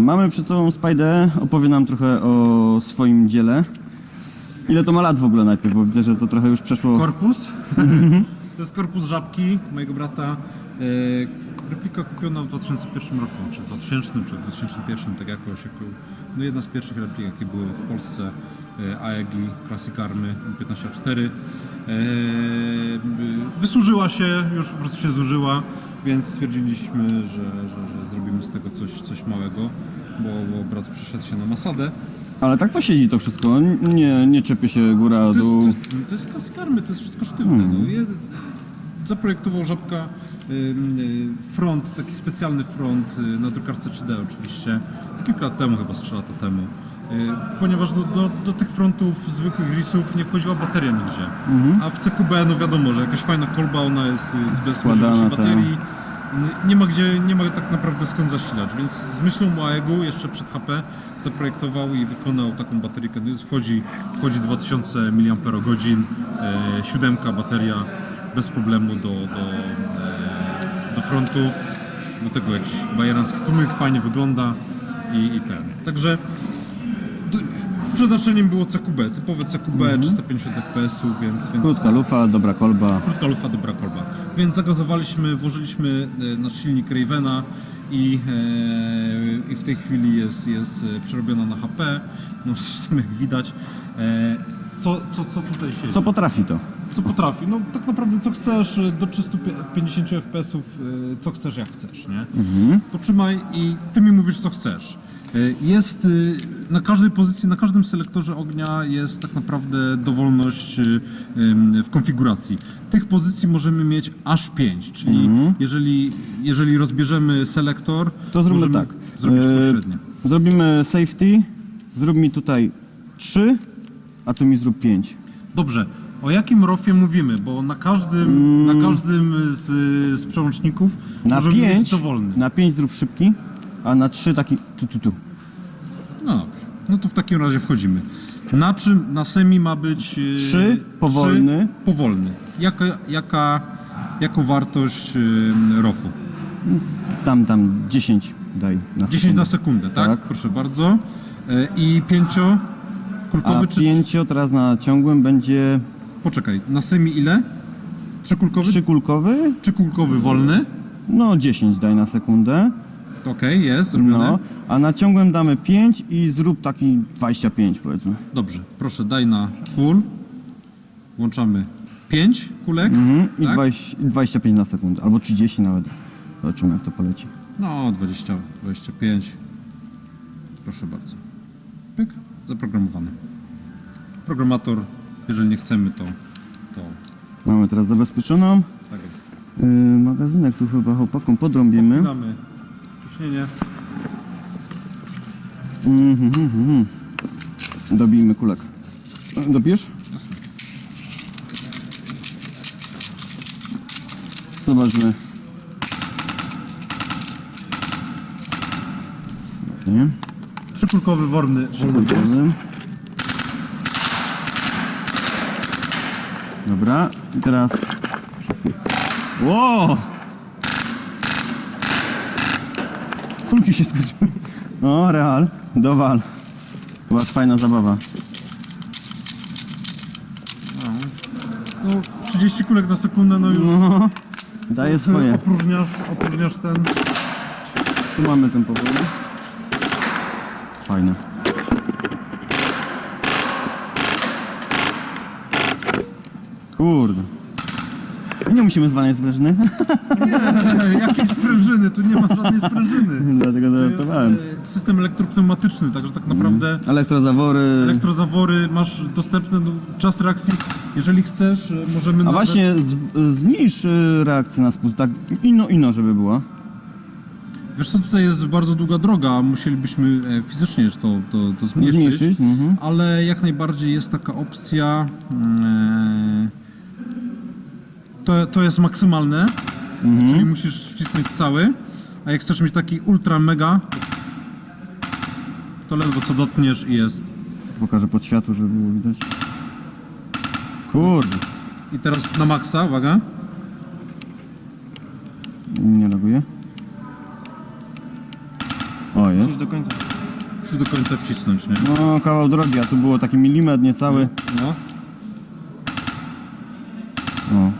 Mamy przed sobą Spajdę, opowie nam trochę o swoim dziele. Ile to ma lat w ogóle najpierw, bo widzę, że to trochę już przeszło... Korpus. to jest korpus żabki mojego brata. E, replika kupiona w 2001 roku, czy w 2000, czy w 2001, tak jakoś. Jako, no jedna z pierwszych replik, jakie były w Polsce. AEGI, Classic Army 15A4. E, wysłużyła się, już po prostu się zużyła, więc stwierdziliśmy, że, że, że zrobimy z tego coś, coś małego, bo, bo brat przeszedł się na Masadę. Ale tak to siedzi to wszystko, nie, nie czepie się góra, To dół. jest, to, to jest Classic Army, to jest wszystko sztywne. No. Je, zaprojektował Żabka y, front, taki specjalny front y, na drukarce 3D oczywiście, kilka lat temu, chyba z 3 lata temu. Y, Ponieważ do, do, do tych frontów zwykłych risów nie wchodziła bateria nigdzie. A w CQB no wiadomo, że jakaś fajna kolba, ona jest z bez użycia tak. baterii. Nie- ma gdzie, nie ma tak naprawdę skąd zasilać, więc z myślą o AEG-u jeszcze przed HP zaprojektował i wykonał taką baterykę. No wchodzi, wchodzi 2000 mAh, e, siódemka bateria bez problemu do, do, e, do frontu. Do tego jakiś bajerancki tłumyk, fajnie wygląda i, i ten. Także przeznaczeniem było CQB, typowe CQB, 350 fps, więc, więc Krótka lufa, dobra kolba. Krótka lufa, dobra kolba. Więc zagazowaliśmy, włożyliśmy e, nasz silnik Ravena i, e, i w tej chwili jest, jest e, przerobiona na HP. No zresztą jak widać. E, co, co, co tutaj się Co potrafi to? co potrafi? No tak naprawdę co chcesz e, do 350 fps, co chcesz jak chcesz, nie? Potrzymaj i ty mi mówisz co chcesz. E, Jest y, na każdej pozycji, na każdym selektorze ognia jest tak naprawdę dowolność y, w konfiguracji. Tych pozycji możemy mieć aż 5, czyli jeżeli, jeżeli rozbierzemy selektor, To zróbmy tak. zrobić E, pośrednio. Zrobimy safety, zrób mi tutaj 3, a tu mi zrób 5. Dobrze, o jakim rofie mówimy? Bo na każdym, na każdym z, z przełączników Mm. Na możemy mieć 5, dowolny. na 5 zrób szybki, a na 3 taki tu, tu, tu. No dobrze, no to w takim razie wchodzimy. Na czym na semi ma być... e, Trzy, powolny. trzy, powolny. Jaka, jaka, jaką wartość e, rofu? Tam, tam 10 daj na 10 na sekundę. tak? Tak. Proszę bardzo. E, I pięcio kulkowy A czy... 5 teraz na ciągłym będzie Poczekaj, na semi ile? Trzykulkowy? trzykulkowy, Trzykulkowy wolny. no 10 daj na sekundę. Okej, jest, zrobione. No, a na ciągłym damy 5 i zrób taki 25 powiedzmy. Dobrze, proszę daj na full. Włączamy 5 kulek. Mhm. I tak? 20, 25 na sekundę, albo 30 nawet. Zobaczymy jak to poleci. No, 20, 25. Proszę bardzo. Pyk, zaprogramowany. Programator, jeżeli nie chcemy, to, to Mamy teraz zabezpieczoną. tak jest. Yy, magazynek tu chyba chłopakom podrąbimy. Damy ciśnienie. Mhm. Dobijmy kulek. Jasne. Zobaczmy. Nie? Trzykulkowy worny. Kulkowy. Dobra, i teraz. Ło! Kulki się skończyły. No, real, dowal. Była fajna zabawa. No, 30 kulek na sekundę, no już No, daje swoje. opróżniasz, opróżniasz ten. Tu mamy ten powód. Fajne. Kurde. Nie musimy zwalniać sprężyny, Jakiej sprężyny? Tu nie ma żadnej sprężyny. dlatego To jest zażartowałem. e, system elektropneumatyczny, także tak naprawdę Elektrozawory. elektrozawory masz dostępne no, czas reakcji. Jeżeli chcesz, e, możemy A nawet... właśnie z, zmniejsz y, reakcję na spust, tak ino ino, żeby była. Wiesz co, tutaj jest bardzo długa droga, musielibyśmy e, fizycznie to, to, to zmniejszyć, Zmniejszyć, mhm. ale jak najbardziej jest taka opcja, mm, e, to, to jest maksymalne, Mhm. czyli musisz wcisnąć cały, a jak chcesz mieć taki ultra mega, to ledwo co dotkniesz i jest. Pokażę pod światło, żeby było widać. Kurde. I teraz na maksa, uwaga. Nie loguje. O, jest. do końca. Musi do końca wcisnąć, nie? No, kawał drogi, a tu było taki milimetr niecały. No. No.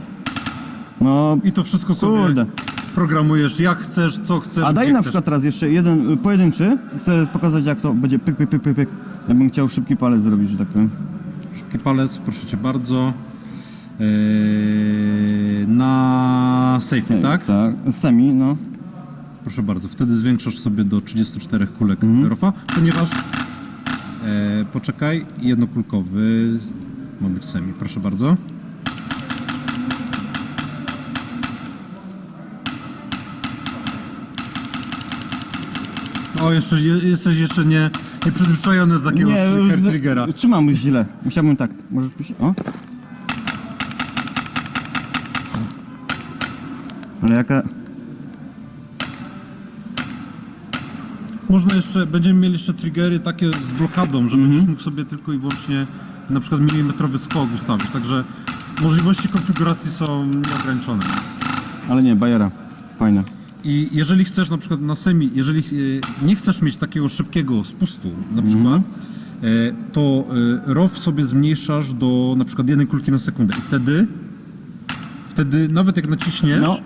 No, I to wszystko sobie Kurde. programujesz jak chcesz, co chcesz. a daj gdzie na chcesz. przykład teraz jeszcze jeden y, pojedynczy. Chcę pokazać jak to będzie pyk, pyk, pyk, pyk, pyk. Ja bym chciał szybki palec zrobić, że tak powiem. Szybki palec, proszę cię bardzo. Eee, na safety, tak? Tak, semi, no. Proszę bardzo, wtedy zwiększasz sobie do 34 kulek Mhm. rofa, ponieważ e, poczekaj, jednokulkowy ma być semi, proszę bardzo. O, jeszcze je- jesteś jeszcze nie, nie przyzwyczajony do takiego hair triggera. trzymam źle. Musiałbym tak. Możesz? O. Ale jaka... Można jeszcze, będziemy mieli jeszcze triggery takie z blokadą, że będziesz mógł sobie tylko i wyłącznie na przykład milimetrowy skok ustawić, także możliwości konfiguracji są nieograniczone. Ale nie, bajera. Fajne. I jeżeli chcesz na przykład na semi, jeżeli e, nie chcesz mieć takiego szybkiego spustu na przykład, e, to e, ROW sobie zmniejszasz do na przykład jednej kulki na sekundę i wtedy wtedy nawet jak naciśniesz, No,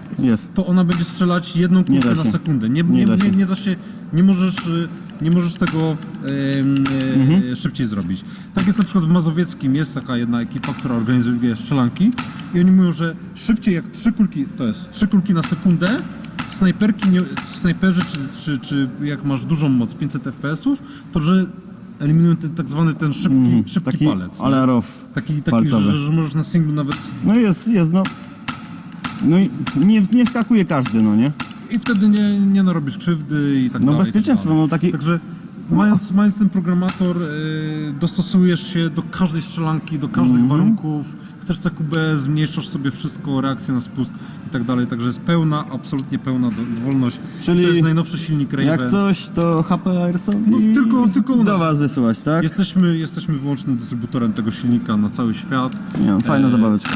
to ona będzie strzelać jedną kulkę na sekundę. Nie, Nie nie, da się. nie da się, nie możesz, nie możesz tego e, Mhm. szybciej zrobić. Tak jest na przykład w Mazowieckim, jest taka jedna ekipa, która organizuje strzelanki i oni mówią, że szybciej jak trzy kulki, to jest trzy kulki na sekundę, snajperki, nie, snajperzy, czy, czy, czy jak masz dużą moc, 500 FPS-ów, to że eliminują ten tak zwany ten szybki, szybki Mhm. Taki palec. nie? ale Taki, taki palcowy. że, że możesz na singlu nawet No jest, jest, no. No i nie, nie skakuje każdy, no nie? I wtedy nie, nie narobisz krzywdy i tak No dalej. i tak bezpieczeństwo, dalej. no taki... Także mając, mając ten programator, y, dostosujesz się do każdej strzelanki, do każdych Mhm. warunków. Chcesz CQB, zmniejszasz sobie wszystko, reakcję na spust i tak dalej. Także jest pełna, absolutnie pełna do, wolność. Czyli to jest najnowszy silnik Raven. Jak coś, to HP Airsoft No, tylko- tylko u do was wysyłać, tak? Jesteśmy, jesteśmy wyłącznym dystrybutorem tego silnika na cały świat. Nie, no, fajna E, zabaweczka.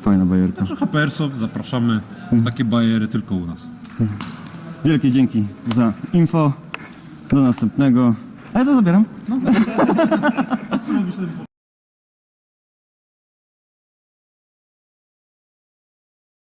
Fajna bajerka. Także HP Airsoft, zapraszamy. Takie bajery tylko u nas. Wielkie dzięki za info. Do następnego. A ja to zabieram. No,